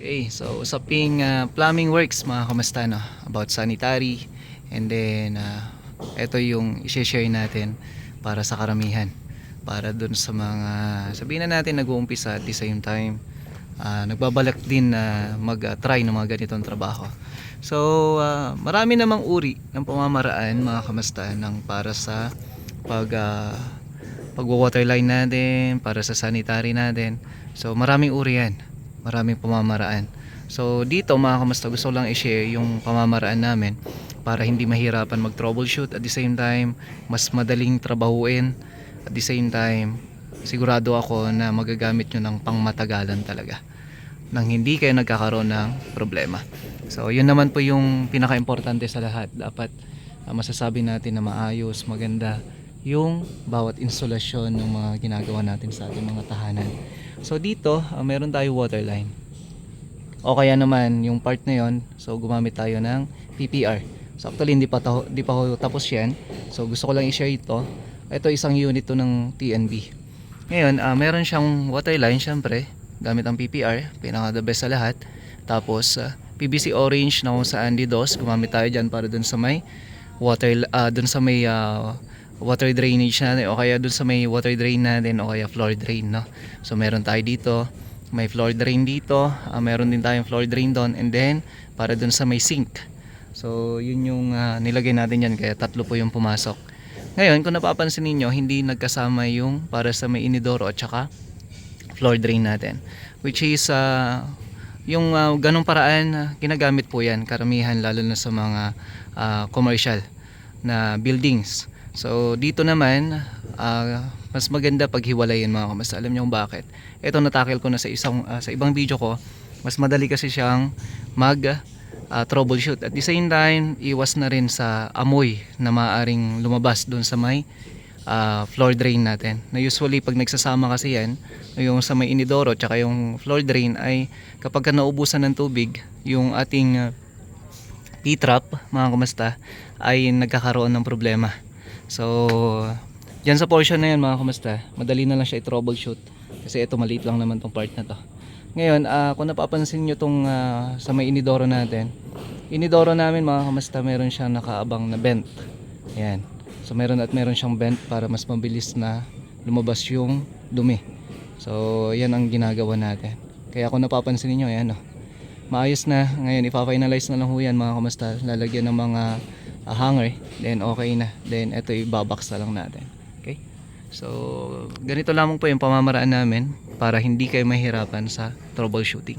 Okay, so usaping uh, plumbing works mga kamusta no? About sanitary and then uh, ito yung i-share natin para sa karamihan. Para dun sa mga sabihin na natin nag-uumpisa at the same time uh, nagbabalak din na mag-try ng mga ganitong trabaho. So, uh, marami namang uri ng pamamaraan mga kamusta ng para sa pag uh, pagwa-waterline natin, para sa sanitary natin. So, maraming uri yan. Maraming pamamaraan. So, dito mga kamusta, gusto lang i-share yung pamamaraan namin para hindi mahirapan mag-troubleshoot at the same time, mas madaling trabahuin at the same time, sigurado ako na magagamit nyo ng pangmatagalan talaga nang hindi kayo nagkakaroon ng problema. So, yun naman po yung pinaka-importante sa lahat. Dapat ah, masasabi natin na maayos, maganda yung bawat instalasyon ng mga ginagawa natin sa ating mga tahanan. So, dito, ah, meron tayo waterline. O kaya naman, yung part na yon so gumamit tayo ng PPR. So, actually, hindi pa, taho, hindi pa ako tapos yan. So, gusto ko lang i-share ito. Ito isang unit to ng TNB. Ngayon, ah, meron siyang waterline, syempre, gamit ang PPR, pinaka the best sa lahat. Tapos, ah, PVC orange na kung saan di dos, gumamit tayo dyan para dun sa may water, ah, dun sa may ah, water drainage natin o kaya dun sa may water drain natin o kaya floor drain, no? So, meron tayo dito, may floor drain dito, ah, meron din tayong floor drain doon, and then, para dun sa may sink. So, yun yung ah, nilagay natin yan, kaya tatlo po yung pumasok. Ngayon, kung napapansin ninyo, hindi nagkasama yung para sa may inidoro at saka floor drain natin. Which is, ah, yung ah, ganong paraan, ah, ginagamit po yan, karamihan lalo na sa mga ah, commercial na buildings. So, dito naman, ah, mas maganda paghiwalayin mga kamas. Alam niyo kung bakit. Ito natakil ko na sa isang ah, sa ibang video ko. Mas madali kasi siyang mag ah, troubleshoot. At the same time, iwas na rin sa amoy na maaring lumabas doon sa may ah, floor drain natin. Na usually pag nagsasama kasi yan, yung sa may inidoro tsaka yung floor drain ay kapag ka naubusan ng tubig, yung ating ah, P-trap, mga kumasta, ay nagkakaroon ng problema. So, dyan sa portion na yan mga kumasta, madali na lang siya i-troubleshoot. Kasi ito maliit lang naman tong part na to. Ngayon, ah, kung napapansin nyo tong ah, sa may inidoro natin, inidoro namin mga kumasta, meron siyang nakaabang na vent. Ayan. So, meron at meron siyang vent para mas mabilis na lumabas yung dumi. So, yan ang ginagawa natin. Kaya kung napapansin niyo ayan oh, maayos na. Ngayon, ipa-finalize na lang ho yan mga kamusta. Lalagyan ng mga ah, hanger. Then, okay na. Then, ito ibabox na lang natin. Okay? So, ganito lamang po yung pamamaraan namin para hindi kayo mahirapan sa troubleshooting.